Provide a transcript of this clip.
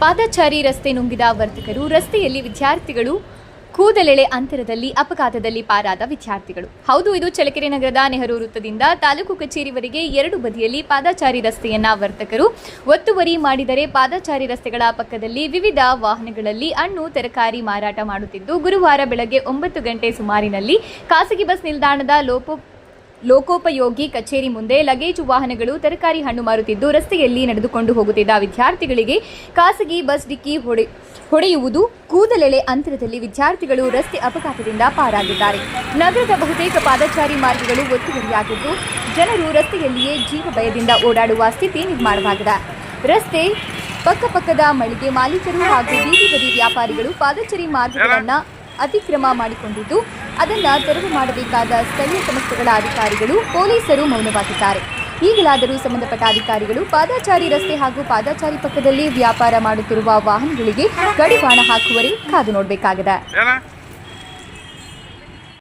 ಪಾದಚಾರಿ ರಸ್ತೆ ನುಂಗಿದ ವರ್ತಕರು ರಸ್ತೆಯಲ್ಲಿ ವಿದ್ಯಾರ್ಥಿಗಳು ಕೂದಲೆಳೆ ಅಂತರದಲ್ಲಿ ಅಪಘಾತದಲ್ಲಿ ಪಾರಾದ ವಿದ್ಯಾರ್ಥಿಗಳು. ಹೌದು, ಇದು ಚಳ್ಳಕೆರೆ ನಗರದ ನೆಹರು ವೃತ್ತದಿಂದ ತಾಲೂಕು ಕಚೇರಿವರೆಗೆ ಎರಡು ಬದಿಯಲ್ಲಿ ಪಾದಚಾರಿ ರಸ್ತೆಯನ್ನ ವರ್ತಕರು ಒತ್ತುವರಿ ಮಾಡಿದರೆ ಪಾದಚಾರಿ ರಸ್ತೆಗಳ ಪಕ್ಕದಲ್ಲಿ ವಿವಿಧ ವಾಹನಗಳಲ್ಲಿ ಹಣ್ಣು, ತರಕಾರಿ ಮಾರಾಟ ಮಾಡುತ್ತಿದ್ದು, ಗುರುವಾರ ಬೆಳಗ್ಗೆ ಒಂಬತ್ತು ಗಂಟೆ ಸುಮಾರಿನಲ್ಲಿ ಖಾಸಗಿ ಬಸ್ ನಿಲ್ದಾಣದ ಲೋಪೋ ಲೋಕೋಪಯೋಗಿ ಕಚೇರಿ ಮುಂದೆ ಲಗೇಜು ವಾಹನಗಳು, ತರಕಾರಿ ಹಣ್ಣು ಮಾರುತ್ತಿದ್ದು ರಸ್ತೆಯಲ್ಲಿ ನಡೆದುಕೊಂಡು ಹೋಗುತ್ತಿದ್ದ ವಿದ್ಯಾರ್ಥಿಗಳಿಗೆ ಖಾಸಗಿ ಬಸ್ ಡಿಕ್ಕಿ ಹೊಡೆ, ಹೊಡೆಯುವುದು ಕೂದಲೆಳೆ ಅಂತರದಲ್ಲಿ ವಿದ್ಯಾರ್ಥಿಗಳು ರಸ್ತೆ ಅಪಘಾತದಿಂದ ಪಾರಾಗಿದ್ದಾರೆ. ನಗರದ ಬಹುತೇಕ ಪಾದಚಾರಿ ಮಾರ್ಗಗಳು ಒತ್ತುವರಿಯಾಗಿದ್ದು, ಜನರು ರಸ್ತೆಯಲ್ಲಿಯೇ ಜೀವ ಭಯದಿಂದ ಓಡಾಡುವ ಸ್ಥಿತಿ ನಿರ್ಮಾಣವಾಗಿದೆ. ರಸ್ತೆ ಪಕ್ಕಪಕ್ಕದ ಮಳಿಗೆ ಮಾಲೀಕರು ಹಾಗೂ ಬೀದಿ ಬದಿ ವ್ಯಾಪಾರಿಗಳು ಪಾದಚಾರಿ ಮಾರ್ಗಗಳನ್ನು ಅತಿಕ್ರಮ ಮಾಡಿಕೊಂಡಿದ್ದು ಅದನ್ನ ತೆರವು ಮಾಡಬೇಕಾದ ಸ್ಥಳೀಯ ಸಂಸ್ಥೆಗಳ ಅಧಿಕಾರಿಗಳು, ಪೊಲೀಸರು ಮೌನವಾಗಿದ್ದಾರೆ. ಈಗಲಾದರೂ ಸಂಬಂಧಪಟ್ಟ ಅಧಿಕಾರಿಗಳು ಪಾದಾಚಾರಿ ರಸ್ತೆ ಹಾಗೂ ಪಾದಾಚಾರಿ ಪಕ್ಕದಲ್ಲಿ ವ್ಯಾಪಾರ ಮಾಡುತ್ತಿರುವ ವಾಹನಗಳಿಗೆ ಕಡಿವಾಣ ಹಾಕುವರೆ ಕಾದು ನೋಡಬೇಕಾಗಿದೆ.